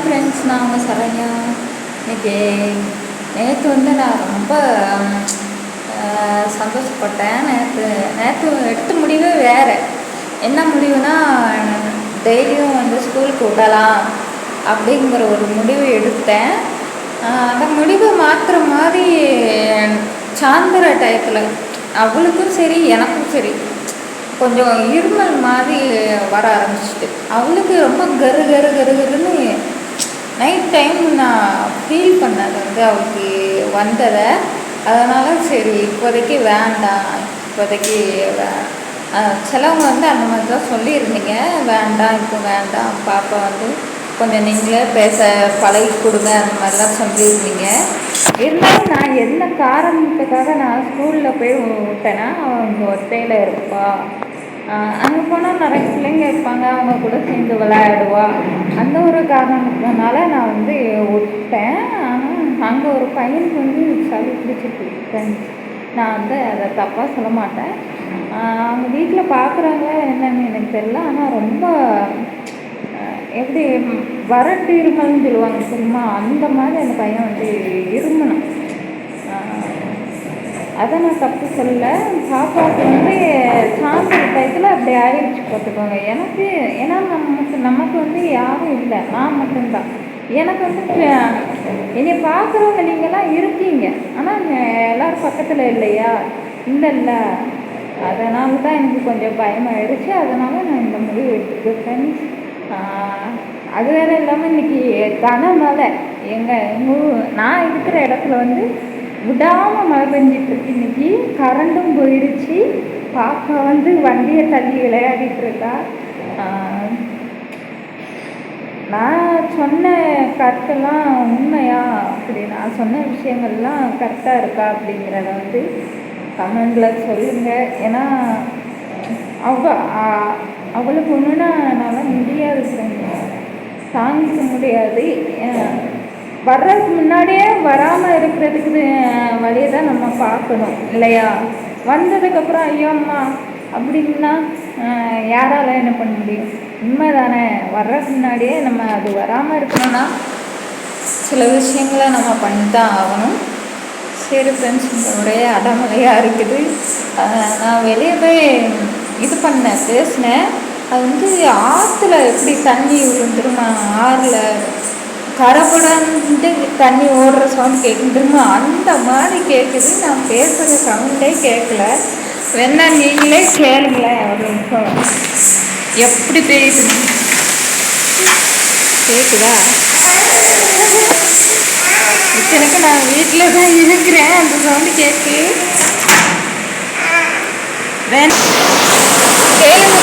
Friends நான் உங்கள் சரண்யா இன்னைக்கு நேற்று வந்து நான் ரொம்ப சந்தோஷப்பட்டேன். நேற்று நேற்று எடுத்த முடிவு வேறு. என்ன முடிவுனா டெய்லியும் வந்து ஸ்கூலுக்கு விடலாம் அப்படிங்கிற ஒரு முடிவு எடுத்தேன். அந்த முடிவு மாற்றுற மாதிரி சாயந்தர டயத்தில் அவளுக்கும் சரி எனக்கும் சரி கொஞ்சம் இருமல் மாதிரி வர ஆரம்பிச்சிட்டு அவளுக்கு ரொம்ப கரு கரு கரு கருன்னு நைட் டைம் நான் ஃபீல் பண்ணது வந்து அவளுக்கு வந்ததை. அதனால் சரி இப்போதைக்கு வேண்டாம் இப்போதைக்கு வே சிலவங்க வந்து அந்த மாதிரி தான் சொல்லியிருந்தீங்க. வேண்டாம் இப்போ வேண்டாம் பாப்பா வந்து கொஞ்சம் நீங்களே பேச பழகி கொடுங்க அந்த மாதிரிலாம் சொல்லியிருந்தீங்க. இருந்தாலும் நான் என்ன காரணத்துக்காக நான் ஸ்கூலில் போய் விட்டேன்னா அவங்க ஒத்தையில் இருப்பா. அங்கே போனால் நிறைய பிள்ளைங்க இருப்பாங்க அவங்க கூட சேர்ந்து விளையாடுவா. அந்த ஒரு காரணத்தினால நான் வந்து விட்டேன். ஆனால் அங்கே ஒரு பையனுக்கு வந்து சளி பிடிச்சிட்டு ஃப்ரெண்ட்ஸ் நான் வந்து அதை தப்பாக சொல்ல மாட்டேன். அவங்க வீட்டில் பார்க்குறாங்க என்னன்னு எனக்கு தெரியல. ஆனால் ரொம்ப எப்படி வரட்டு இருமல்னு சொல்லுவாங்க தெரியுமா? அந்த மாதிரி அந்த பையன் வந்து இருமணும் அதை நான் தப்பு சொல்ல பாப்பாவுக்கு வந்து சாப்பிட்ற டயத்தில் அப்படி ஆயிடுச்சு பார்த்துக்கோங்க எனக்கு ஏன்னா நமக்கு நமக்கு வந்து யாரும் இல்லை. நான் மட்டும்தான். எனக்கு வந்து என்னை பார்க்குறவங்க நீங்களாம் இருக்கீங்க. ஆனால் எல்லோரும் பக்கத்தில் இல்லையா? இல்லைல்ல அதனால தான் எனக்கு கொஞ்சம் பயமாயிடுச்சு அதனால் நான் இந்த முடிவு எடுத்துக்கிட்டேன் அது வேறு இல்லாமல் இன்னைக்கு கனமழை. எங்கள் நான் இருக்கிற இடத்துல வந்து விடாமல் மழை பெஞ்சிட்டு இருக்கு இன்னைக்கு. கரண்டும் போயிடுச்சு. பாப்பா வந்து வண்டியை தள்ளி விளையாடிட்டு இருக்கா. நான் சொன்ன கருத்தெல்லாம் உண்மையா? அப்படி நான் சொன்ன விஷயங்கள்லாம் கரெக்டாக இருக்கா அப்படிங்கிறத வந்து கமெண்டில் சொல்லுங்கள் ஏன்னா அவ அவளுக்கு ஒன்றுனா என்னால் முடியாது friend. தாங்கிக்க முடியாது. வர்றதுக்கு முன்னாடியே வராமல் இருக்கிறதுக்கு வழியை தான் நம்ம பார்க்கணும் இல்லையா? வந்ததுக்கப்புறம் ஐயோ அம்மா அப்படின்னா யாரால் யாரால என்ன பண்ண முடியும்? உண்மை தானே வர்றதுக்கு முன்னாடியே நம்ம அது வராமல் இருக்கணும்னா சில விஷயங்களை நம்ம பண்ணி தான் ஆகணும். சரி ஃப்ரெண்ட்ஸ் உங்களுடைய அடமலையாக இருக்குது. நான் வெளியே போய் இது பண்ணேன் பேசினேன். அது வந்து ஆற்றுல எப்படி தண்ணி விழுந்துருமா? ஆறில் கரபடன்ட்டு தண்ணி ஓடுற சவுண்ட் கேட்கும். அந்த மாதிரி கேட்குது நான் பேசுகிற சவுண்டே கேட்கல வேணா நீங்களே கேளுங்களேன் ஒரு நிமிஷம். எப்படி பேசுது? கேட்குதா இத்தனைக்கு நான் வீட்டில் தான் இருக்கிறேன். அந்த சவுண்டு கேட்கு வேணா கேளுங்க.